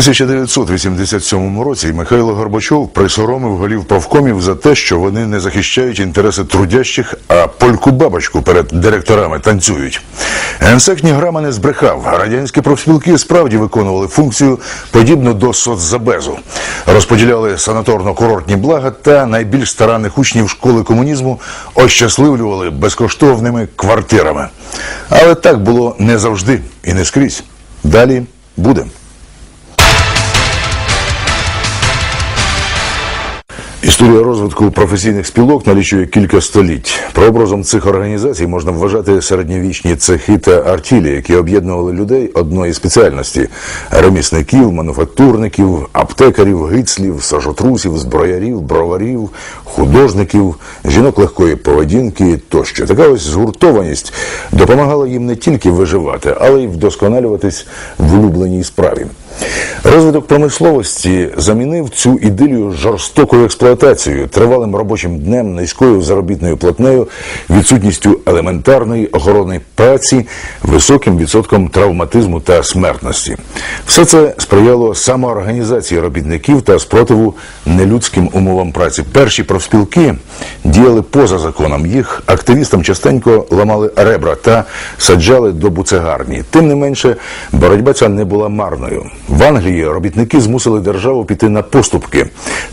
1987 році Михайло Горбачов присоромив голів профкомів за те, що вони не захищають інтереси трудящих, а польку бабочку перед директорами танцюють. Генсек ні грама не збрехав. Радянські профспілки справді виконували функцію подібну до соцзабезу. Розподіляли санаторно-курортні блага та найбільш старанних учнів школи комунізму ощасливлювали безкоштовними квартирами. Але так було не завжди і не скрізь. Далі буде. Історія розвитку професійних спілок налічує кілька століть. Прообразом цих організацій можна вважати середньовічні цехи та артілі, які об'єднували людей одної спеціальності: ремісників, мануфактурників, аптекарів, гицлів, сажотрусів, зброярів, броварів, художників, жінок легкої поведінки тощо. Така ось згуртованість допомагала їм не тільки виживати, але й вдосконалюватись в улюбленій справі. Розвиток промисловості замінив цю ідилію жорстокою експлуатацією, тривалим робочим днем, низькою заробітною платнею, відсутністю елементарної охоронної праці, високим відсотком травматизму та смертності. Все це сприяло самоорганізації робітників та спротиву нелюдським умовам праці. Перші профспілки діяли поза законом. Їх активістам частенько ламали ребра та саджали до буцегарні. Тим не менше, боротьба ця не була марною. В Англії робітники змусили державу піти на поступки.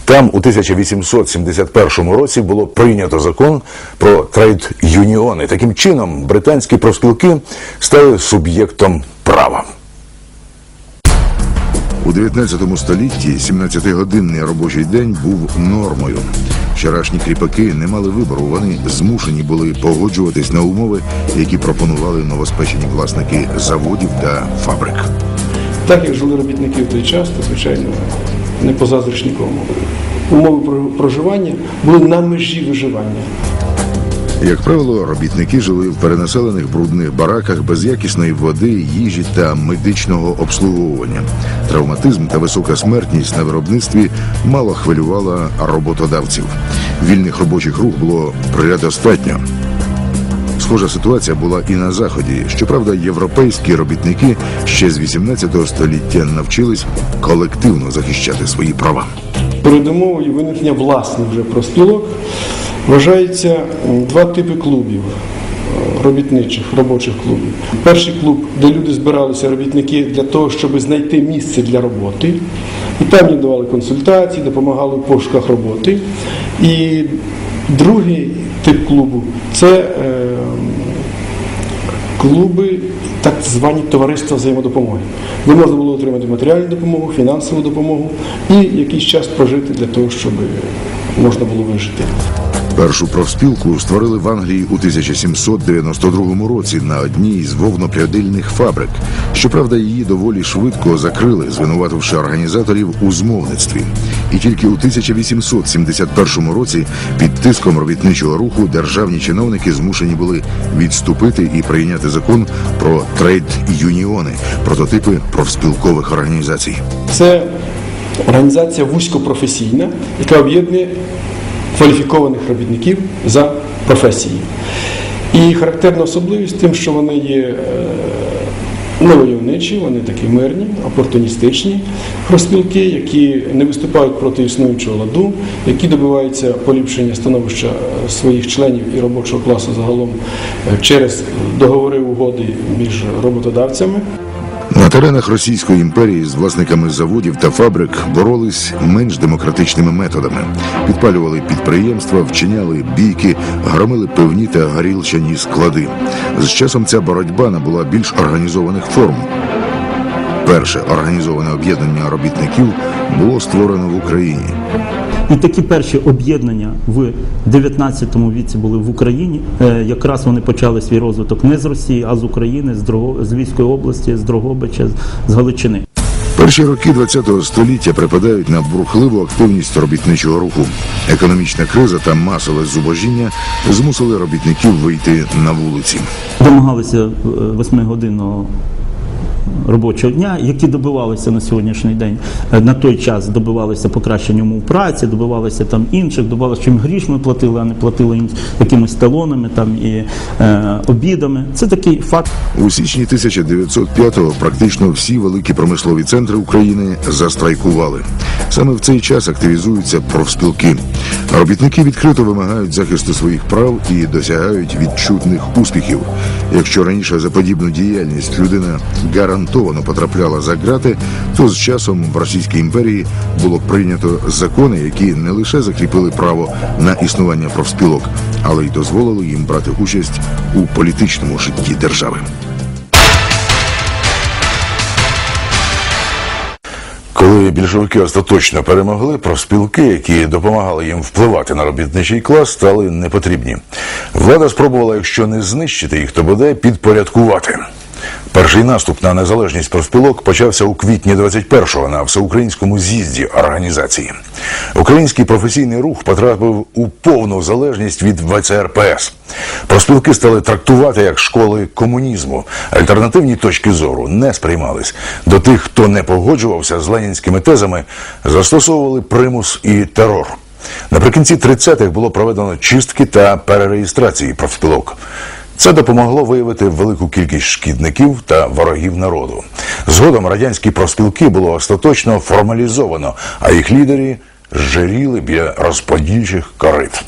Там у 1871 році було прийнято закон про трейд-юніони. Таким чином, британські профспілки стали суб'єктом права. У 19 столітті 17-годинний робочий день був нормою. Вчорашні кріпаки не мали вибору. Вони змушені були погоджуватись на умови, які пропонували новоспечені власники заводів та фабрик. Так як жили робітники в той час, то звичайно не позаздриш нікому. Умови про- проживання були на межі виживання. Як правило, робітники жили в перенаселених брудних бараках без якісної води, їжі та медичного обслуговування. Травматизм та висока смертність на виробництві мало хвилювала роботодавців. Вільних робочих рук було предостатньо. Схожа ситуація була і на заході. Щоправда, європейські робітники ще з 18 століття навчились колективно захищати свої права. Передумовою виникнення власних вже профспілок вважається два типи клубів е, робітничих, робочих клубів. Перший клуб, де люди збиралися, робітники, для того, щоб знайти місце для роботи. І там їм давали консультації, допомагали в пошуках роботи. І другий тип клубу це е, клуби, так звані товариства взаємодопомоги, де можна було отримати матеріальну допомогу, фінансову допомогу і якийсь час прожити для того, щоб можна було вижити. Першу профспілку створили в Англії у 1792 році на одній з вовнопрядильних фабрик. Щоправда, її доволі швидко закрили, звинувативши організаторів у змовництві. І тільки у 1871 році під тиском робітничого руху державні чиновники змушені були відступити і прийняти закон про трейд-юніони, прототипи профспілкових організацій. Це організація вузькопрофесійна, яка об'єднує кваліфікованих робітників за професією. І характерна особливість тим, що вони є е, невойовничі, вони такі мирні, опортуністичні профспілки, які не виступають проти існуючого ладу, які добиваються поліпшення становища е, своїх членів і робочого класу загалом е, через договори угоди між роботодавцями. На теренах Російської імперії з власниками заводів та фабрик боролись менш демократичними методами, підпалювали підприємства, вчиняли бійки, громили пивні та горілчані склади. З часом ця боротьба набула більш організованих форм. Перше організоване об'єднання робітників було створено в Україні. І такі перші об'єднання в 19 віці були в Україні. Е, Якраз вони почали свій розвиток не з Росії, а з України, з, Дрого... з Львівської області, з Дрогобича, з- Галичини. Перші роки ХХ століття припадають на бурхливу активність робітничого руху. Економічна криза та масове зубожіння змусили робітників вийти на вулиці. Домагалися е, восьмигодинного робочого дня, які добивалися на сьогоднішній день е, на той час добивалися покращення умов праці, добивалися там інших, добивалися, чим гріш ми платили, а не платили якимись талонами там і е, обідами. Це такий факт. У січні 1905-го практично всі великі промислові центри України застрайкували. Саме в цей час активізуються профспілки. Робітники відкрито вимагають захисту своїх прав і досягають відчутних успіхів. Якщо раніше за подібну діяльність людина гарантовано потрапляла за ґрати, то з часом в Російській імперії було прийнято закони, які не лише закріпили право на існування профспілок, але й дозволили їм брати участь у політичному житті держави. Коли більшовики остаточно перемогли, профспілки, які допомагали їм впливати на робітничий клас, стали непотрібні. Влада спробувала, якщо не знищити їх, то бодай підпорядкувати. Перший наступ на незалежність профспілок почався у квітні 21-го на всеукраїнському з'їзді організації. Український професійний рух потрапив у повну залежність від ВЦРПС. Профспілки стали трактувати як школи комунізму. Альтернативні точки зору не сприймались. До тих, хто не погоджувався з ленінськими тезами, застосовували примус і терор. Наприкінці 30-х було проведено чистки та перереєстрації профспілок. Це допомогло виявити велику кількість шкідників та ворогів народу. Згодом радянські профспілки було остаточно формалізовано, а їх лідері жиріли біля розподільчих корит.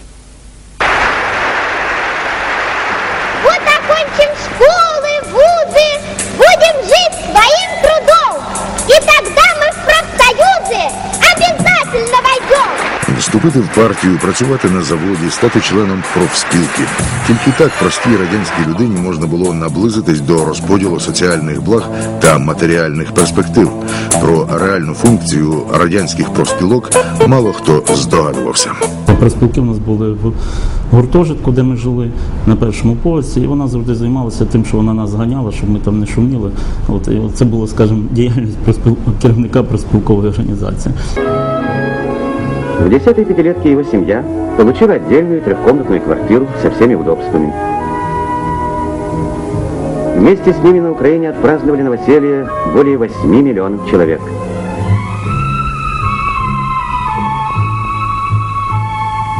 Вступити в партію, працювати на заводі, стати членом профспілки. Тільки так простій радянській людині можна було наблизитись до розподілу соціальних благ та матеріальних перспектив. Про реальну функцію радянських профспілок мало хто здогадувався. Профспілки у нас були в гуртожитку, де ми жили на першому поверсі, і вона завжди займалася тим, що вона нас ганяла, щоб ми там не шуміли. От і це було, скажімо, діяльність керівника проспілкової організації. В десятой пятилетке его семья получила отдельную трехкомнатную квартиру со всеми удобствами. Вместе с ними на Украине отпраздновали новоселье более 8 миллионов человек.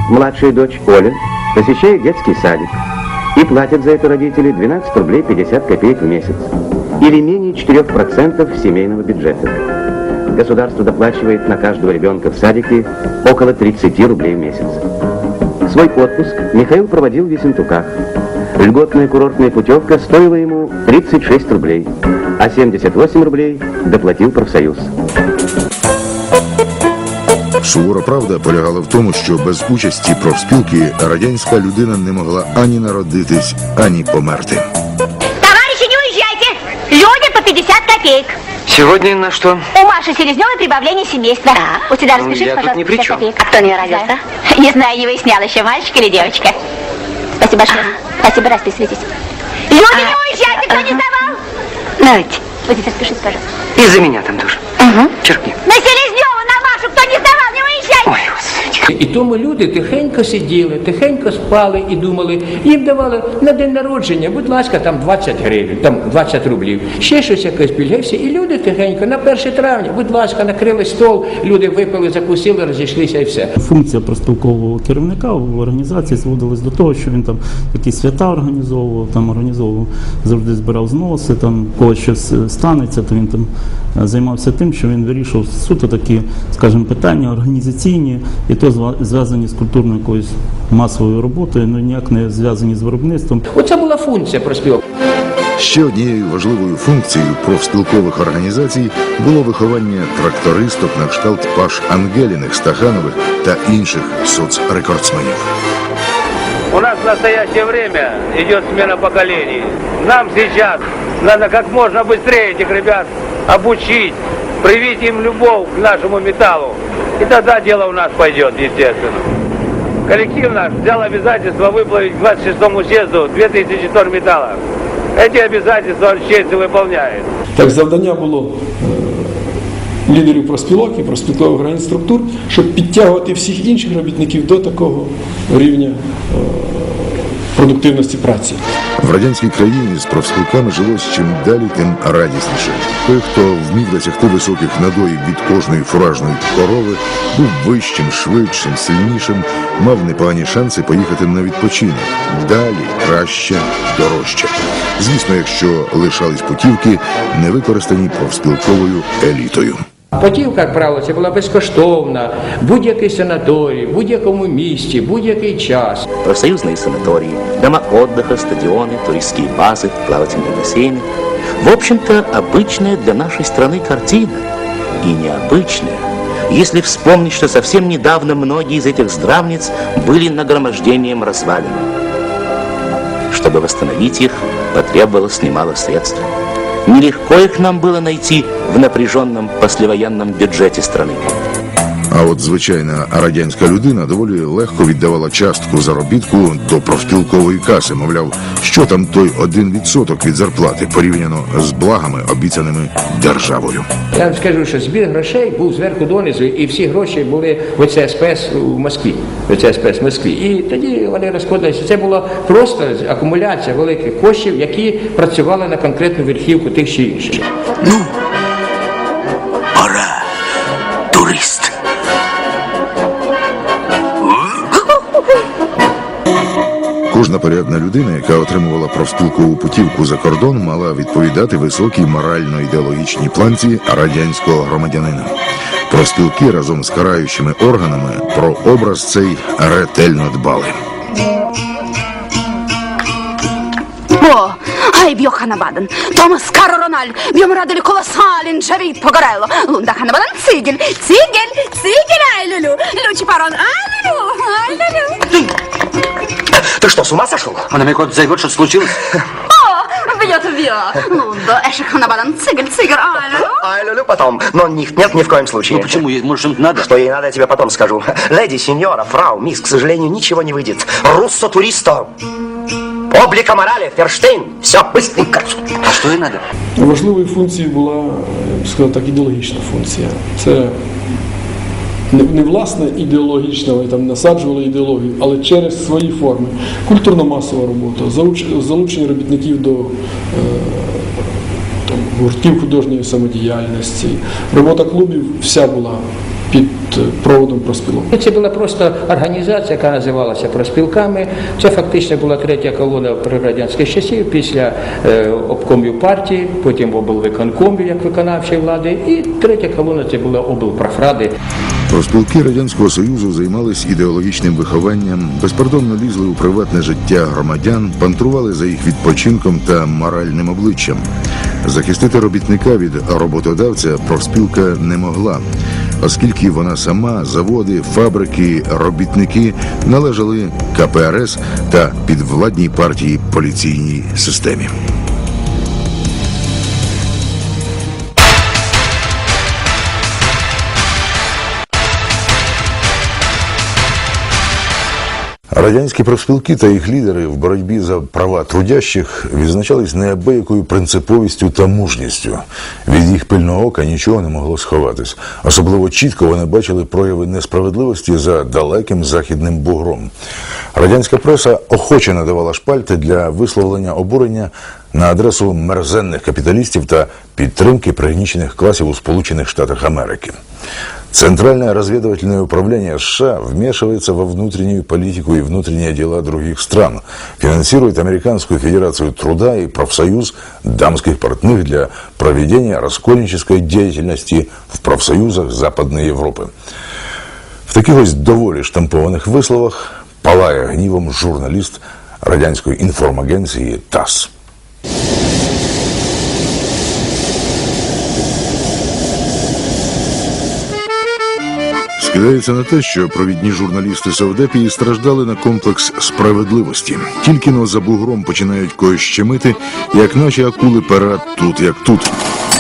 Младшая дочь Оля посещает детский садик и платит за это родители 12 рублей 50 копеек в месяц или менее 4% семейного бюджета Государство доплачивает на каждого ребенка в садике около 30 рублей в месяц. Свой отпуск Михаил проводил в Ессентуках. Льготная курортная путевка стоила ему 36 рублей, а 78 рублей доплатил профсоюз. Сувора правда полягала в тому, що без участі профспілки радянська людина не могла ані народитись, ані померти. Товарищи, не уезжайте. Люди по 50 копеек. Сегодня на что? У Маши Селезневой прибавление семейства. У тебя Ну, распишись, я тут пожалуйста, ни при 50 чем. копеек. А кто не родился? Не знаю, не выяснял еще, мальчик или девочка. Спасибо большое. Спасибо, расписывайтесь. Люди, не уезжайте, кто не сдавал. Давайте. Здесь распишись, пожалуйста. И за меня там тоже. Черкни. На І тому люди тихенько сиділи, тихенько спали і думали, їм давали на день народження, будь ласка, там 20 гривень, там 20 рублів, ще щось якесь пільгався. І люди тихенько на 1 травня, будь ласка, накрили стол, люди випили, закусили, розійшлися і все. Функція профспілкового керівника в організації зводилась до того, що він там якісь свята організовував, там організовував, завжди збирав зноси, там коли щось е, станеться, то він там е, займався тим, що він вирішував суто такі, скажімо, питання організаційні, і то зв'язані з культурною якоюсь масовою роботою, ну ніяк не зв'язані з виробництвом. Оце була функція проспілок. Ще однією важливою функцією профспілкових організацій було виховання трактористок на кшталт Паш Ангеліних, Стаханових та інших соцрекордсменів. У нас в настоящее время идет смена поколений. Нам сейчас надо как можно быстрее этих ребят обучить, привить им любовь к нашему металлу. И тогда дело у нас пойдет, естественно. Коллектив наш взял обязательство выплавить к 26 съезду 2000 тонн металла. Эти обязательства он с честью выполняет. Так завдання було е, лідерів профспілок і профспілкових організацій структур, щоб підтягувати всіх інших робітників до такого рівня е, продуктивності праці. В радянській країні з профспілками жилось чим далі, тим радісніше. Той, хто вмів досягти високих надоїв від кожної фуражної корови, був вищим, швидшим, сильнішим, мав непогані шанси поїхати на відпочинок. Далі, краще, дорожче. Звісно, якщо лишались путівки, не використані профспілковою елітою. Путівка, як правило, це була безкоштовна, будь-який санаторій, в будь-якому місті, будь-який час. профсоюзные санатории, дома отдыха, стадионы, туристские базы, плавательные бассейны. В общем-то, обычная для нашей страны картина. И необычная, если вспомнить, что совсем недавно многие из этих здравниц были нагромождением развалин. Чтобы восстановить их, потребовалось немало средств. Нелегко их нам было найти в напряженном послевоенном бюджете страны. А от звичайна радянська людина доволі легко віддавала частку заробітку до профспілкової каси. Мовляв, що там той один відсоток від зарплати порівняно з благами, обіцяними державою. Я вам скажу, що збір грошей був зверху донизу, і всі гроші були в ЦСПС у Москві. В ЦСПС в Москві. І тоді вони розходилися. Це була просто акумуляція великих коштів, які працювали на конкретну верхівку тих чи інших. Пора, Кожна порядна людина, яка отримувала профспілкову путівку за кордон, мала відповідати високій морально-ідеологічній планці радянського громадянина. Профспілки разом з караючими органами про образ цей ретельно дбали. О, ай б'о Ханабаден, Томас Каро Рональ, б'ємо радили колосалін, Джавід Погорело, Лунда Ханабаден, Цигель, Цигель, Цигель, ай люлю, Лючі Парон, ай люлю, ай люлю. Ты что, с ума сошел? Она мне куда-то зовет, что случилось? О, б'є то б'є, Лунда, Эшек Ханабаден, Цигель, Цигель, ай люлю. Ай, люлю потом. Но них нет ни в коем случае. Ну почему? Ей, Может, им надо? Что ей надо, я тебе потом скажу. Леди, сеньора, фрау, мисс, к сожалению, ничего не выйдет. Руссо туристо. Облика морали, Ферштейн. Все, быстренько. А что ей надо? Важливою функцією була, я б сказав так, ідеологічна функція. Це не, не власне ідеологічно, вони там насаджували ідеологію, але через свої форми. Культурно-масова робота, залуч- залучення робітників до е, гуртів художньої самодіяльності. Робота клубів вся була під е, проводом проспілок. Це була просто організація, яка називалася проспілками. Це фактично була третя колона при радянських часів після е, обкомів партії, потім облвиконкомів як виконавчої влади, і третя колона це була облпрофради. Профспілки Радянського Союзу займались ідеологічним вихованням, безпардонно лізли у приватне життя громадян, пантрували за їх відпочинком та моральним обличчям. Захистити робітника від роботодавця профспілка не могла, оскільки вона сама, заводи, фабрики, робітники належали КПРС та підвладній партії поліційній системі. Радянські профспілки та їх лідери в боротьбі за права трудящих відзначались неабиякою принциповістю та мужністю. Від їх пильного ока нічого не могло сховатись. Особливо чітко вони бачили прояви несправедливості за далеким західним бугром. Радянська преса охоче надавала шпальти для висловлення обурення на адресу мерзенних капіталістів та підтримки пригнічених класів у Сполучених Штатах Америки. Центральное разведывательное управление США вмешивается во внутреннюю политику и внутренние дела других стран, финансирует Американскую Федерацию Труда и профсоюз дамских портных для проведения раскольнической деятельности в профсоюзах Западной Европы. В таких ось доволі штампованих висловах палає гнівом журналіст радянської інформагенції ТАСС. Скидається на те, що провідні журналісти Савдепії страждали на комплекс справедливості. Тільки но за бугром починають когось щемити, як наші акули пера тут як тут.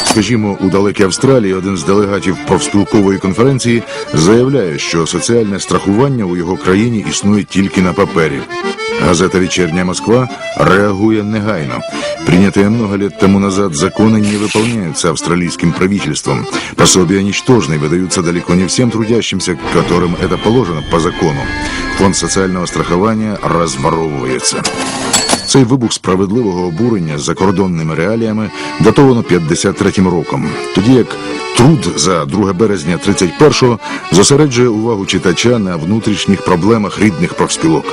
Скажімо, у далекій Австралії один з делегатів профспілкової конференції заявляє, що соціальне страхування у його країні існує тільки на папері. Газета «Вечерняя Москва» реагует негайно. Принятые много лет тому назад законы не выполняются австралийским правительством. Пособия ничтожные выдаются далеко не всем трудящимся, которым это положено по закону. Фонд социального страхования разворовывается. Цей вибух справедливого обурення закордонними реаліями датовано 53-м роком, тоді як труд за 2 березня 31-го зосереджує увагу читача на внутрішніх проблемах рідних профспілок.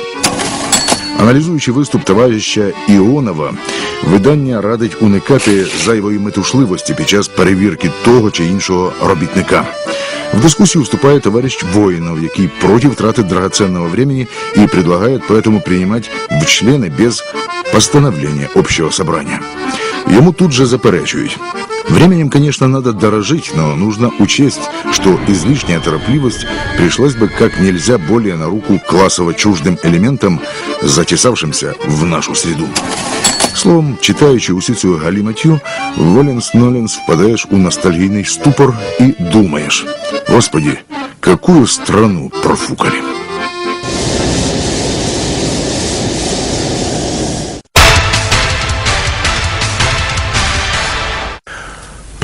Аналізуючи виступ товариша Іонова, видання радить уникати зайвої метушливості під час перевірки того чи іншого робітника. В дискуссию вступает товарищ Воинов, який против траты драгоценного времени и предлагает поэтому принимать в члены без постановления общего собрания. Ему тут же заперечивают. Временем, конечно, надо дорожить, но нужно учесть, что излишняя торопливость пришлась бы как нельзя более на руку классово чуждым элементам, затесавшимся в нашу среду. Словом, читаючи усю цю галіматю, воленс-ноленс впадаєш у ностальгійний ступор і думаєш, Господи, какую страну профукали.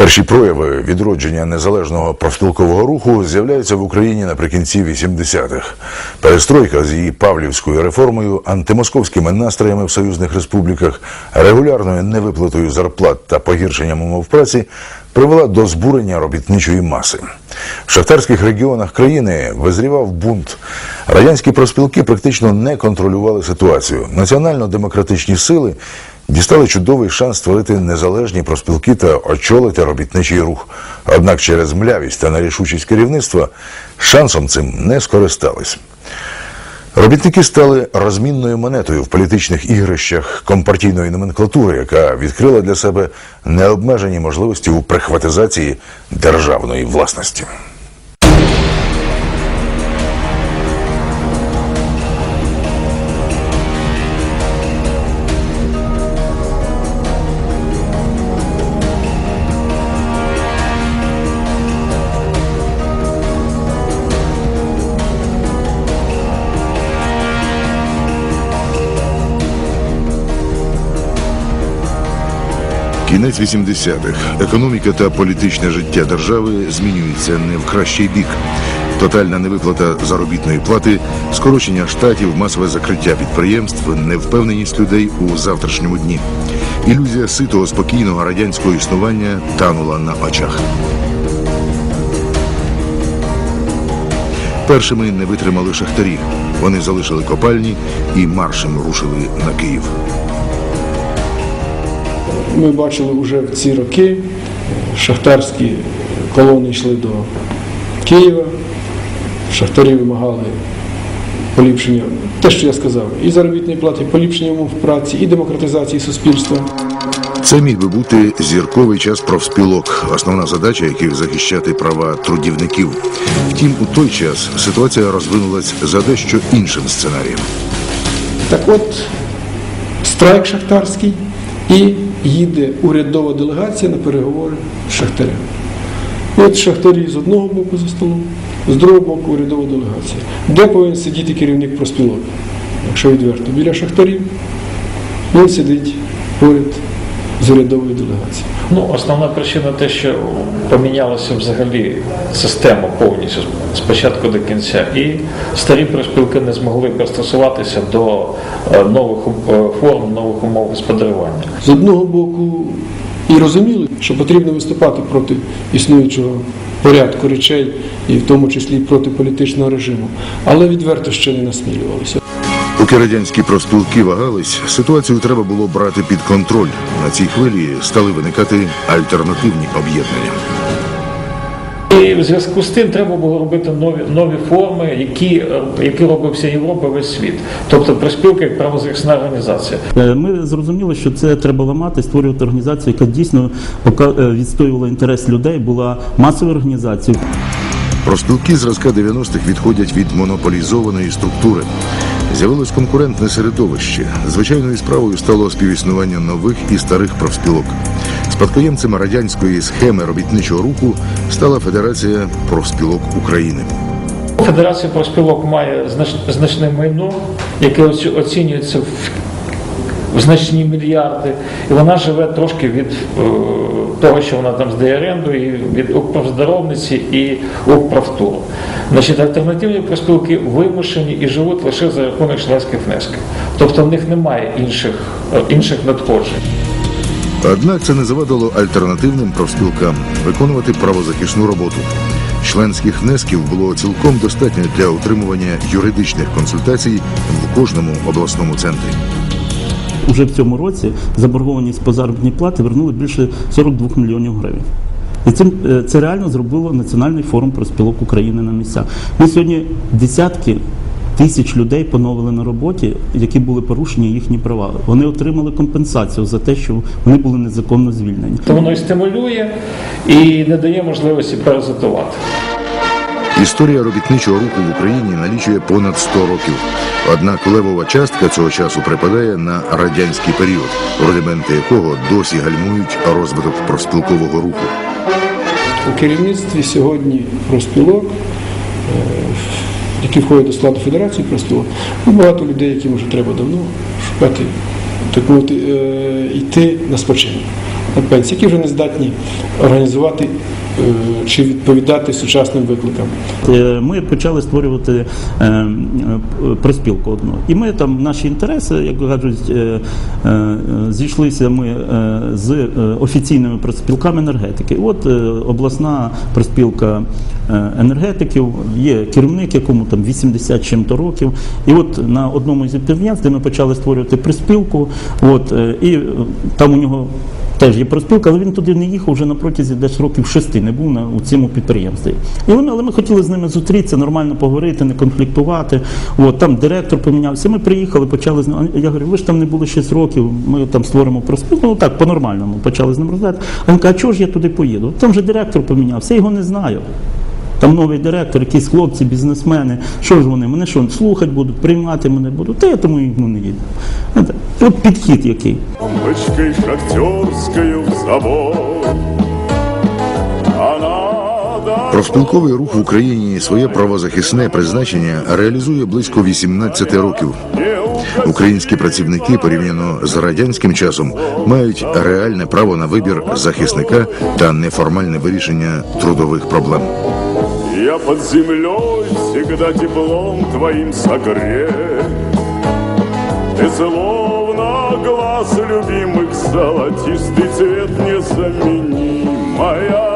Перші прояви відродження незалежного профспілкового руху з'являються в Україні наприкінці 80-х. Перестройка з її павлівською реформою, антимосковськими настроями в союзних республіках, регулярною невиплатою зарплат та погіршенням умов праці привела до збурення робітничої маси. В шахтарських регіонах країни визрівав бунт. Радянські профспілки практично не контролювали ситуацію. Національно-демократичні сили дістали чудовий шанс створити незалежні профспілки та очолити робітничий рух. Однак через млявість та нерішучість керівництва шансом цим не скористались. Робітники стали розмінною монетою в політичних ігрищах компартійної номенклатури, яка відкрила для себе необмежені можливості у прихватизації державної власності. Кінець 80-х. Економіка та політичне життя держави змінюються не в кращий бік. Тотальна невиплата заробітної плати, скорочення штатів, масове закриття підприємств, невпевненість людей у завтрашньому дні. Ілюзія ситого спокійного радянського існування танула на очах. Першими не витримали шахтарі. Вони залишили копальні і маршем рушили на Київ. Ми бачили вже в ці роки шахтарські колони йшли до Києва, шахтарі вимагали поліпшення, те, що я сказав, і заробітної плати, і поліпшення умов праці, і демократизації суспільства. Це міг би бути зірковий час профспілок, основна задача яких захищати права трудівників. Втім, у той час ситуація розвинулась за дещо іншим сценарієм. Так от, страйк шахтарський і їде урядова делегація на переговори з шахтарями. От шахтарі з одного боку за столом, з другого боку урядова делегація. Де повинен сидіти керівник проспілок? Якщо відверто, біля шахтарів, він сидить поряд з урядовою делегацією. Ну, основна причина те, що помінялася взагалі система повністю з початку до кінця, і старі профспілки не змогли пристосуватися до е, нових е, форм, нових умов господарювання. З одного боку і розуміли, що потрібно виступати проти існуючого порядку речей, і в тому числі проти політичного режиму, але відверто ще не насмілювалися. Поки радянські профспілки вагались, ситуацію треба було брати під контроль. На цій хвилі стали виникати альтернативні об'єднання. І в зв'язку з тим треба було робити нові, нові форми, які, які робив вся Європа, весь світ. Тобто профспілка як правозахисна організація. Е, Ми зрозуміли, що це треба ламати, створювати організацію, яка дійсно пока- е, відстоювала інтерес людей, була масовою організацією. Профспілки зразка 90-х відходять від монополізованої структури. З'явилось конкурентне середовище. Звичайною справою стало співіснування нових і старих профспілок. Спадкоємцем радянської схеми робітничого руху стала Федерація профспілок України. Федерація профспілок має знач- значне майно, яке оці- оцінюється в, в значні мільярди, і вона живе трошки від е, того, що вона там здає оренду, і від Укрправздоровниці і Укрправтуру. Значить, альтернативні профспілки вимушені і живуть лише за рахунок членських внесків. Тобто в них немає інших, інших надходжень. Однак це не завадило альтернативним профспілкам виконувати правозахисну роботу. Членських внесків було цілком достатньо для отримування юридичних консультацій в кожному обласному центрі. Уже в цьому році заборгованість по заробітній платі вернули більше 42 мільйонів гривень. І цим е, це реально зробило Національний форум профспілок України на місцях. Ми сьогодні десятки тисяч людей поновили на роботі, які були порушені їхні права. Вони отримали компенсацію за те, що вони були незаконно звільнені. То воно і стимулює і не дає можливості паразитувати. Історія робітничого руху в Україні налічує понад 100 років. Однак левова частка цього часу припадає на радянський період, рудименти якого досі гальмують розвиток профспілкового руху. У керівництві сьогодні профспілок, е, які входять до складу Федерації профспілок, ну, багато людей, яким вже треба давно шукати, так мовити, е, йти на спочинок, на пенсії, які вже не здатні організувати чи відповідати сучасним викликам. Е, Ми почали створювати е, е, одну. І ми там наші інтереси, як кажуть, е, е, зійшлися ми е, з е, офіційними проспілками енергетики. От е, обласна проспілка е, енергетиків, є керівник, якому там 80 чим-то років. І от на одному з підприємств, ми почали створювати проспілку, от, е, і е, там у нього теж є проспілка, але він туди не їхав вже на протязі десь років шести, не був на у цьому підприємстві. І вони, але ми хотіли з ними зустрітися, нормально поговорити, не конфліктувати. От там директор помінявся. Ми приїхали, почали з ним. Я говорю, ви ж там не були 6 років, ми там створимо проспілку. Ну так, по-нормальному почали з ним розглядати. А він каже, а чого ж я туди поїду? Там же директор помінявся, я його не знаю. Там новий директор, якісь хлопці, бізнесмени. Що ж вони? Мене що, слухати будуть, приймати мене будуть. Та я тому і не їду. От підхід який. Бочкой шахтерскою в завод. А надо Профспілковий рух в Україні своє правозахисне призначення реалізує близько 18 років. Українські працівники порівняно з радянським часом мають реальне право на вибір захисника та неформальне вирішення трудових проблем. Я под землей всегда теплом твоим согрет. Ты словно глаз любимых золотистый цвет незаменимая,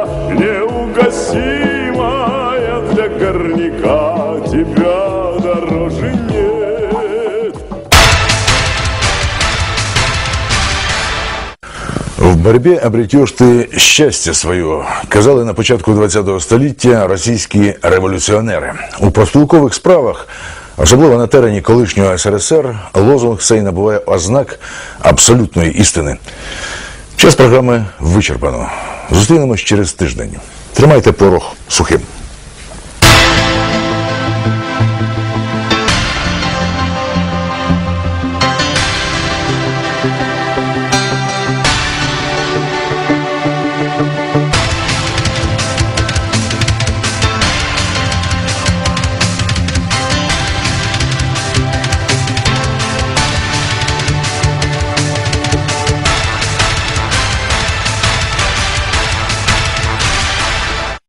неугасимая для горняка тебя дороже нет. В боротьбі обретеш ти щастя своє, казали на початку ХХ століття російські революціонери. У профспілкових справах, особливо на терені колишнього СРСР, лозунг цей набуває ознак абсолютної істини. Час програми вичерпано. Зустрінемось через тиждень. Тримайте порох сухим.